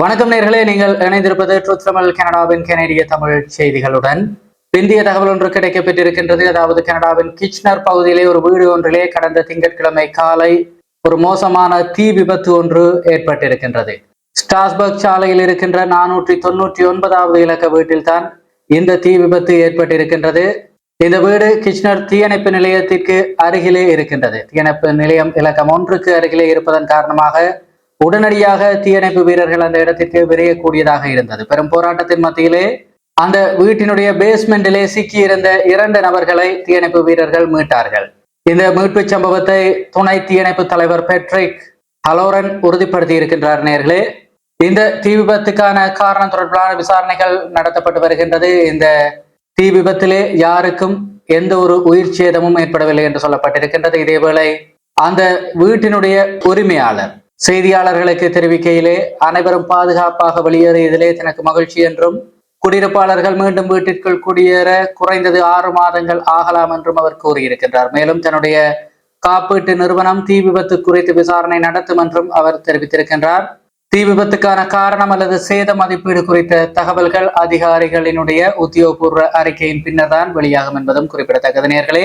வணக்கம் நேர்களே நீங்கள் இணைந்திருப்பது ட்ரூத் தமிழ் கனடாவின் கனேடிய தமிழ் செய்திகளுடன். பிந்திய தகவல் ஒன்று கிடைக்கப்பட்டிருக்கின்றது அதாவது கனடாவின் கிச்னர் பகுதியிலே ஒரு வீடு ஒன்றிலே கடந்த திங்கட்கிழமை காலை ஒரு மோசமான தீ விபத்து ஒன்று ஏற்பட்டிருக்கின்றது. ஸ்டாஸ்பர்க் சாலையில் இருக்கின்ற நானூற்றி தொன்னூற்றி ஒன்பதாவது இலக்க வீட்டில்தான் இந்த தீ விபத்து ஏற்பட்டிருக்கின்றது. இந்த வீடு கிச்னர் தீயணைப்பு நிலையத்திற்கு அருகிலே இருக்கின்றது. தீயணைப்பு நிலையம் இலக்கம் ஒன்றுக்கு அருகிலே இருப்பதன் காரணமாக உடனடியாக தீயணைப்பு வீரர்கள் அந்த இடத்திற்கு விரையக்கூடியதாக இருந்தது. பெரும் போராட்டத்தின் மத்தியிலே அந்த வீட்டினுடைய பேஸ்மெண்டிலே சிக்கியிருந்த இரண்டு நபர்களை தீயணைப்பு வீரர்கள் மீட்டார்கள். இந்த மீட்பு சம்பவத்தை துணை தீயணைப்பு தலைவர் பெட்ரிக் ஹலோரன் உறுதிப்படுத்தி இருக்கின்றார் நேர்களே. இந்த தீ விபத்துக்கான காரணம் தொடர்பான விசாரணைகள் நடத்தப்பட்டு வருகின்றது. இந்த தீ விபத்திலே யாருக்கும் எந்த ஒரு உயிர் சேதமும் ஏற்படவில்லை என்று சொல்லப்பட்டிருக்கின்றது. இதேவேளை அந்த வீட்டினுடைய உரிமையாளர் செய்தியாளர்களுக்கு தெரிவிக்கையிலே அனைவரும் பாதுகாப்பாக வெளியேறியதிலே தனக்கு மகிழ்ச்சி என்றும் குடியிருப்பாளர்கள் மீண்டும் வீட்டிற்குள் குடியேற குறைந்தது ஆறு மாதங்கள் ஆகலாம் என்றும் அவர் கூறியிருக்கின்றார். மேலும் தன்னுடைய காப்பீட்டு நிறுவனம் தீ விபத்து குறித்து விசாரணை நடத்தும் என்றும் அவர் தெரிவித்திருக்கின்றார். தீ விபத்துக்கான காரணம் அல்லது சேத மதிப்பீடு குறித்த தகவல்கள் அதிகாரிகளினுடைய உத்தியோகபூர்வ அறிக்கையின் பின்னர் தான் வெளியாகும் என்பதும் குறிப்பிடத்தக்கது. நேர்களே